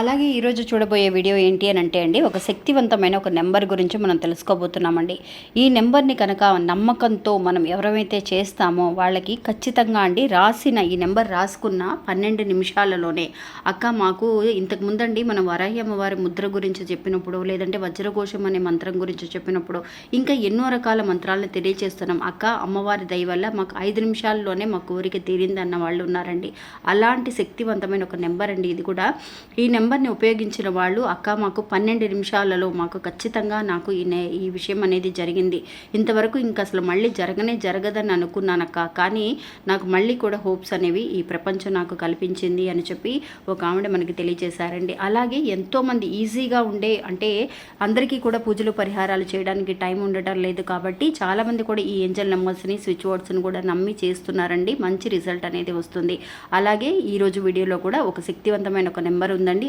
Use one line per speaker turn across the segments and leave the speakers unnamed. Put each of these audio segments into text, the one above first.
అలాగే ఈరోజు చూడబోయే వీడియో ఏంటి అని అంటే అండి ఒక శక్తివంతమైన ఒక నెంబర్ గురించి మనం తెలుసుకోబోతున్నామండి. ఈ నెంబర్ని కనుక నమ్మకంతో మనం ఎవరైతే చేస్తామో వాళ్ళకి ఖచ్చితంగా అండి రాసిన ఈ నెంబర్ రాసుకున్న పన్నెండు నిమిషాలలోనే. అక్క మాకు ఇంతకు ముందండి మనం వరాహి అమ్మవారి ముద్ర గురించి చెప్పినప్పుడు లేదంటే వజ్రఘోషం అనే మంత్రం గురించి చెప్పినప్పుడు ఇంకా ఎన్నో రకాల మంత్రాలను తెలియజేస్తున్నాం అక్క అమ్మవారి దయ వల్ల మాకు ఐదు నిమిషాల్లోనే మా కోరిక తీరింది అన్న వాళ్ళు ఉన్నారండి. అలాంటి శక్తివంతమైన ఒక నెంబర్ అండి ఇది కూడా. ఈ నెంబర్ని ఉపయోగించిన వాళ్ళు అక్క మాకు పన్నెండు నిమిషాలలో మాకు ఖచ్చితంగా నాకు ఈ నే ఈ విషయం అనేది జరిగింది. ఇంతవరకు ఇంకా అసలు మళ్ళీ జరగనే జరగదని అనుకున్నానక్క కానీ నాకు మళ్ళీ కూడా హోప్స్ అనేవి ఈ ప్రపంచం నాకు కల్పించింది అని చెప్పి ఒక ఆవిడ మనకి తెలియజేశారండి. అలాగే ఎంతోమంది ఈజీగా ఉండే అంటే అందరికీ కూడా పూజలు పరిహారాలు చేయడానికి టైం ఉండటం లేదు కాబట్టి చాలామంది కూడా ఈ ఏంజల్ నెంబర్స్ని స్విచ్ వర్డ్స్ని కూడా నమ్మి చేస్తున్నారండి. మంచి రిజల్ట్ అనేది వస్తుంది. అలాగే ఈరోజు వీడియోలో కూడా ఒక శక్తివంతమైన ఒక నెంబర్ ఉందండి.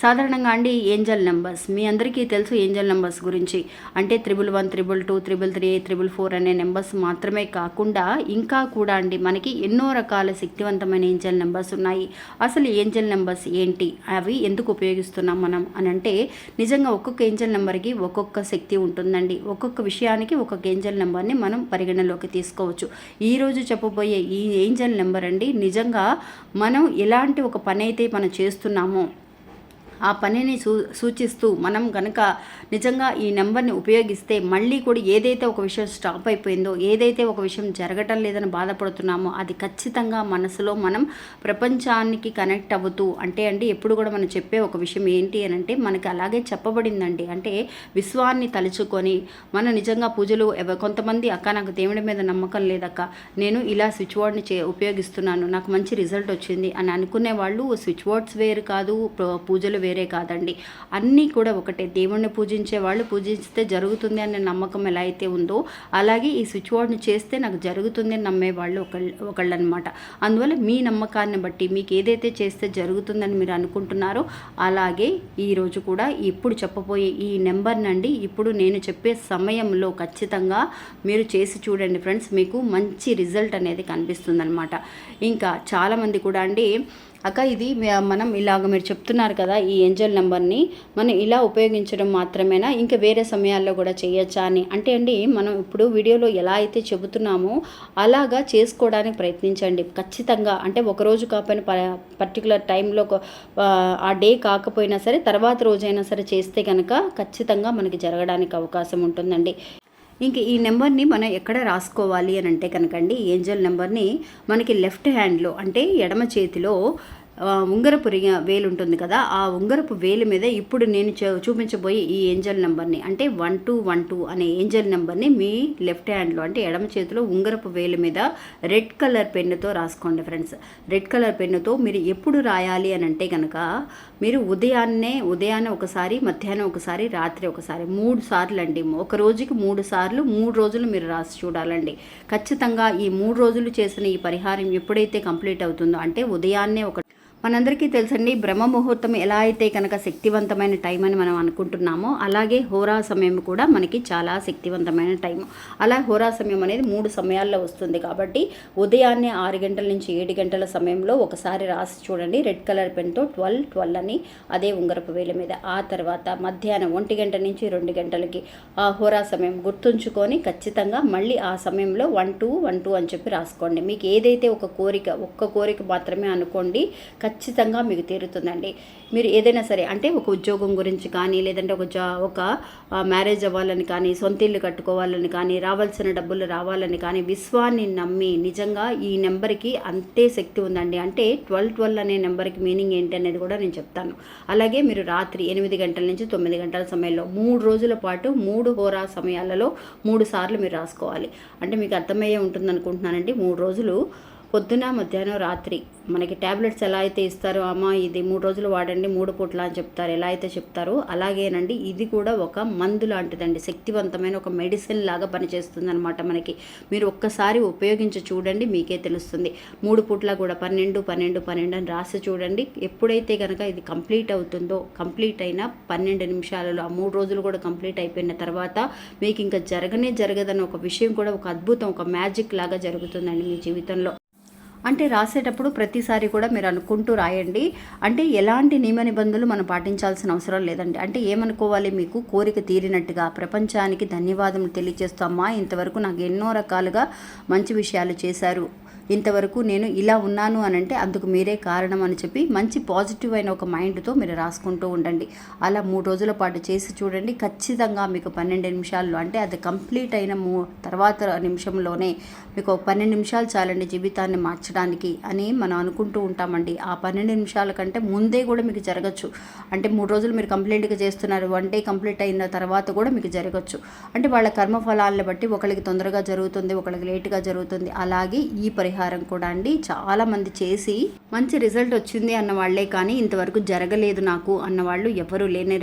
సాధారణంగా అండి ఏంజల్ నెంబర్స్. మీ అందరికీ తెలుసు ఏంజల్ నెంబర్స్ గురించి. అంటే triple one triple two triple three triple four అనే నెంబర్స్ మాత్రమే కాకుండా ఇంకా కూడా అండి మనకి ఎన్నో రకాల శక్తివంతమైన ఏంజల్ నెంబర్స్ ఉన్నాయి. అసలు ఏంజల్ నెంబర్స్ ఏంటి? అవి ఎందుకు ఉపయోగిస్తున్నాం మనం అని అంటే నిజంగా ఒక్కొక్క ఏంజల్ నెంబర్కి ఒక్కొక్క శక్తి ఉంటుందండి. ఒక్కొక్క విషయానికి ఒక్కొక్క ఏంజల్ నెంబర్ని మనం పరిగణలోకి తీసుకోవచ్చు. ఈరోజు చెప్పబోయే ఈ ఏంజల్ నెంబర్ అండి నిజంగా మనం ఎలాంటి ఒక పని అయితే మనం చేస్తున్నామో ఆ పనిని సూ సూచిస్తూ మనం కనుక నిజంగా ఈ నెంబర్ని ఉపయోగిస్తే మళ్ళీ కూడా ఏదైతే ఒక విషయం స్టాప్ అయిపోయిందో ఏదైతే ఒక విషయం జరగటం లేదని బాధపడుతున్నామో అది ఖచ్చితంగా మనసులో మనం ప్రపంచానికి కనెక్ట్ అవుతూ అంటే అండి ఎప్పుడు కూడా మనం చెప్పే ఒక విషయం ఏంటి అని అంటే మనకి అలాగే చెప్పబడిందండి. అంటే విశ్వాన్ని తలుచుకొని మనం నిజంగా పూజలు ఎవ- కొంతమంది అక్క నాకు దేవుడి మీద నమ్మకం లేదక్క నేను ఇలా స్విచ్ బోర్డ్ని చే ఉపయోగిస్తున్నాను నాకు మంచి రిజల్ట్ వచ్చింది అని అనుకునే వాళ్ళు స్విచ్ బోర్డ్స్ వేరు కాదు పూజలు వేరు కాదండి. అన్నీ కూడా ఒకటే. దేవుణ్ణి పూజించే వాళ్ళు పూజిస్తే జరుగుతుంది అనే నమ్మకం ఎలా అయితే ఉందో అలాగే ఈ స్విచ్ బోర్డ్ని చేస్తే నాకు జరుగుతుంది అని నమ్మే వాళ్ళు ఒకళ్ళు ఒకళ్ళు అనమాట అందువల్ల మీ నమ్మకాన్ని బట్టి మీకు ఏదైతే చేస్తే జరుగుతుందని మీరు అనుకుంటున్నారో అలాగే ఈరోజు కూడా ఇప్పుడు చెప్పబోయే ఈ నెంబర్ నండి ఇప్పుడు నేను చెప్పే సమయంలో ఖచ్చితంగా మీరు చేసి చూడండి ఫ్రెండ్స్ మీకు మంచి రిజల్ట్ అనేది కనిపిస్తుంది ఇంకా చాలామంది కూడా అండి అక్క ఇది మనం ఇలాగ మీరు చెప్తున్నారు కదా ఈ ఏంజల్ నెంబర్ని మనం ఇలా ఉపయోగించడం మాత్రమేనా? ఇంకా వేరే సమయాల్లో కూడా చేయొచ్చా అని. అంటే అండి మనం ఇప్పుడు వీడియోలో ఎలా అయితే చెబుతున్నామో అలాగా చేసుకోవడానికి ప్రయత్నించండి. ఖచ్చితంగా. అంటే ఒక రోజు కాకపోయినా ప పర్టికులర్ టైంలో ఆ, ఆ డే కాకపోయినా సరే తర్వాత రోజైనా సరే చేస్తే కనుక ఖచ్చితంగా మనకి జరగడానికి అవకాశం ఉంటుందండి. ఇంక ఈ నెంబర్ని మనం ఎక్కడ రాసుకోవాలి అని అంటే కనుకండి ఏంజల్ నెంబర్ని మనకి లెఫ్ట్ హ్యాండ్లో అంటే ఎడమ చేతిలో ఉంగరపు వేలు ఉంటుంది కదా ఆ ఉంగరపు వేలు మీద ఇప్పుడు నేను చూపించబోయే ఈ ఏంజల్ నెంబర్ని అంటే వన్ టూ వన్ టూ అనే ఏంజల్ నెంబర్ని మీ లెఫ్ట్ హ్యాండ్లో అంటే ఎడమ చేతిలో ఉంగరపు వేలు మీద రెడ్ కలర్ పెన్నుతో రాసుకోండి ఫ్రెండ్స్. రెడ్ కలర్ పెన్నుతో మీరు ఎప్పుడు రాయాలి అని అంటే కనుక మీరు ఉదయాన్నే ఉదయాన్నే ఒకసారి మధ్యాహ్నం ఒకసారి రాత్రి ఒకసారి మూడు సార్లు అండి ఒక రోజుకి మూడు సార్లు మూడు రోజులు మీరు రాసి చూడాలండి. ఖచ్చితంగా ఈ మూడు రోజులు చేసిన ఈ పరిహారం ఎప్పుడైతే కంప్లీట్ అవుతుందో అంటే ఉదయాన్నే ఒక మనందరికీ తెలుసండి బ్రహ్మ ముహూర్తం ఎలా అయితే కనుక శక్తివంతమైన టైం అని మనం అనుకుంటున్నామో అలాగే హోరా సమయం కూడా మనకి చాలా శక్తివంతమైన టైం అలా హోరా సమయం అనేది మూడు సమయాల్లో వస్తుంది కాబట్టి ఉదయాన్నే ఆరు గంటల నుంచి ఏడు గంటల సమయంలో ఒకసారి రాసి చూడండి. రెడ్ కలర్ పెన్తో ట్వెల్వ్ ట్వెల్వ్ అని అదే ఉంగరపు వేల మీద. ఆ తర్వాత మధ్యాహ్నం ఒంటి గంట నుంచి రెండు గంటలకి ఆ హోరా సమయం గుర్తుంచుకొని ఖచ్చితంగా మళ్ళీ ఆ సమయంలో వన్ టూ వన్ టూ అని చెప్పి రాసుకోండి. మీకు ఏదైతే ఒక కోరిక ఒక్క కోరిక మాత్రమే అనుకోండి ఖచ్చితంగా మీకు తీరుతుందండి. మీరు ఏదైనా సరే అంటే ఒక ఉద్యోగం గురించి కానీ లేదంటే ఒక జా ఒక మ్యారేజ్ అవ్వాలని కానీ సొంత ఇల్లు కట్టుకోవాలని కానీ రావాల్సిన డబ్బులు రావాలని కానీ విశ్వాన్ని నమ్మి నిజంగా ఈ నెంబర్కి అంతే శక్తి ఉందండి. అంటే ట్వెల్వ్ ట్వెల్వ్ అనే నెంబర్కి మీనింగ్ ఏంటి అనేది కూడా నేను చెప్తాను. అలాగే మీరు రాత్రి ఎనిమిది గంటల నుంచి తొమ్మిది గంటల సమయంలో మూడు రోజుల పాటు మూడు హోరా సమయాలలో మూడు సార్లు మీరు రాసుకోవాలి. అంటే మీకు అర్థమయ్యే ఉంటుంది అనుకుంటున్నానండి మూడు రోజులు పొద్దున మధ్యాహ్నం రాత్రి మనకి ట్యాబ్లెట్స్ ఎలా అయితే ఇస్తారో అమ్మ ఇది మూడు రోజులు వాడండి మూడు పూట్ల అని చెప్తారు. ఎలా అయితే చెప్తారో అలాగేనండి. ఇది కూడా ఒక మందు లాంటిదండి. శక్తివంతమైన ఒక మెడిసిన్ లాగా పనిచేస్తుంది అనమాట మనకి. మీరు ఒక్కసారి ఉపయోగించి చూడండి మీకే తెలుస్తుంది. మూడు పూట్ల కూడా పన్నెండు పన్నెండు పన్నెండు అని రాసి చూడండి. ఎప్పుడైతే కనుక ఇది కంప్లీట్ అవుతుందో కంప్లీట్ అయిన పన్నెండు నిమిషాలలో ఆ మూడు రోజులు కూడా కంప్లీట్ అయిపోయిన తర్వాత మీకు ఇంకా జరగనే జరగదని ఒక విషయం కూడా ఒక అద్భుతం ఒక మ్యాజిక్ లాగా జరుగుతుందండి మీ జీవితంలో. అంటే రాసేటప్పుడు ప్రతిసారి కూడా మీరు అనుకుంటూ రాయండి. అంటే ఎలాంటి నియమ నిబంధనలు మనం పాటించాల్సిన అవసరం లేదండి. అంటే ఏమనుకోవాలి మీకు? కోరిక తీరినట్టుగా ప్రపంచానికి ధన్యవాదములు తెలియజేస్తామా ఇంతవరకు నాకు ఎన్నో రకాలుగా మంచి విషయాలు చేశారు. ఇంతవరకు నేను ఇలా ఉన్నాను అని అంటే అందుకు మీరే కారణం అని చెప్పి మంచి పాజిటివ్ అయిన ఒక మైండ్తో మీరు రాసుకుంటూ ఉండండి. అలా మూడు రోజుల పాటు చేసి చూడండి. ఖచ్చితంగా మీకు పన్నెండు నిమిషాల్లో అంటే అది కంప్లీట్ అయిన మూ తర్వాత నిమిషంలోనే మీకు ఒక పన్నెండు నిమిషాలు చాలండి జీవితాన్ని మార్చడానికి అని మనం అనుకుంటూ ఉంటామండి. ఆ పన్నెండు నిమిషాల కంటే ముందే కూడా మీకు జరగచ్చు. అంటే మూడు రోజులు మీరు కంప్లీట్గా చేస్తున్నారు. వన్ డే కంప్లీట్ అయిన తర్వాత కూడా మీకు జరగచ్చు. అంటే వాళ్ళ కర్మఫలాలను బట్టి ఒకరికి తొందరగా జరుగుతుంది ఒకరికి లేటుగా జరుగుతుంది. అలాగే ఈ పరిహారం కూడా అండి. చాలామంది చేసి మంచి రిజల్ట్ వచ్చింది అన్న వాళ్ళే కానీ ఇంతవరకు జరగలేదు నాకు అన్న వాళ్ళు ఎవరు లేనే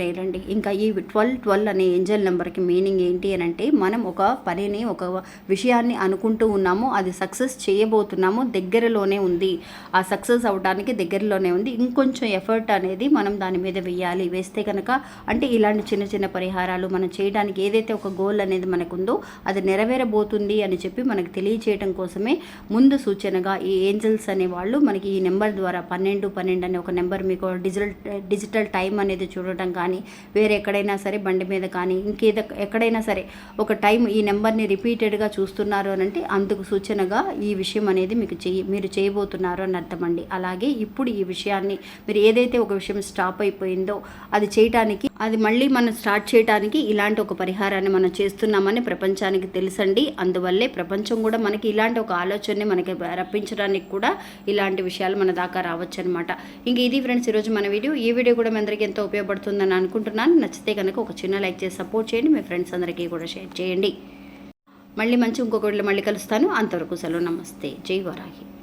ఇంకా ఈ ట్వెల్వ్ ట్వెల్వ్ అనే ఏంజల్ నెంబర్కి మీనింగ్ ఏంటి అని అంటే మనం ఒక పనిని ఒక విషయాన్ని అనుకుంటూ ఉన్నాము అది సక్సెస్ చేయబోతున్నాము దగ్గరలోనే ఉంది. ఆ సక్సెస్ అవడానికి దగ్గరలోనే ఉంది. ఇంకొంచెం ఎఫర్ట్ అనేది మనం దాని మీద వేయాలి వేస్తే కనుక అంటే ఇలాంటి చిన్న చిన్న పరిహారాలు మనం చేయడానికి ఏదైతే ఒక గోల్ అనేది మనకు ఉందో అది నెరవేరబోతుంది అని చెప్పి మనకు తెలియచేయడం కోసమే ముందు సూచనగా ఈ ఏంజల్స్ అనే వాళ్ళు మనకి ఈ నెంబర్ ద్వారా పన్నెండు పన్నెండు అనే ఒక నెంబర్ మీకు డిజిటల్ డిజిటల్ టైం అనేది చూడటం కానీ వేరే ఎక్కడైనా సరే బండి మీద కానీ ఇంకేదో ఎక్కడైనా సరే ఒక టైం ఈ నెంబర్ని రిపీటెడ్గా చూస్తున్నారు అని అంటే అందుకు సూచనగా ఈ విషయం అనేది మీకు చేయి మీరు చేయబోతున్నారు అని అర్థమండి అలాగే ఇప్పుడు ఈ విషయాన్ని మీరు ఏదైతే ఒక విషయం స్టాప్ అయిపోయిందో అది చేయటానికి అది మళ్ళీ మనం స్టార్ట్ చేయడానికి ఇలాంటి ఒక పరిహారాన్ని మనం చేస్తున్నామని ప్రపంచానికి తెలుసండి. అందువల్లే ప్రపంచం కూడా మనకి ఇలాంటి ఒక ఆలోచనని మనకి రప్పించడానికి కూడా ఇలాంటి విషయాలు మన దాకా రావచ్చు అనమాట ఇంక ఇది ఫ్రెండ్స్ ఈరోజు మన వీడియో. ఈ వీడియో కూడా మీ అందరికీ ఎంతో ఉపయోగపడుతుందని అనుకుంటున్నాను. నచ్చితే కనుక ఒక చిన్న లైక్ చేసి సపోర్ట్ చేయండి. మీ ఫ్రెండ్స్ అందరికీ కూడా షేర్ చేయండి. మళ్ళీ మంచి ఇంకొకటి మళ్ళీ కలుస్తాను. అంతవరకు సెలవు. నమస్తే. జై వరాహి.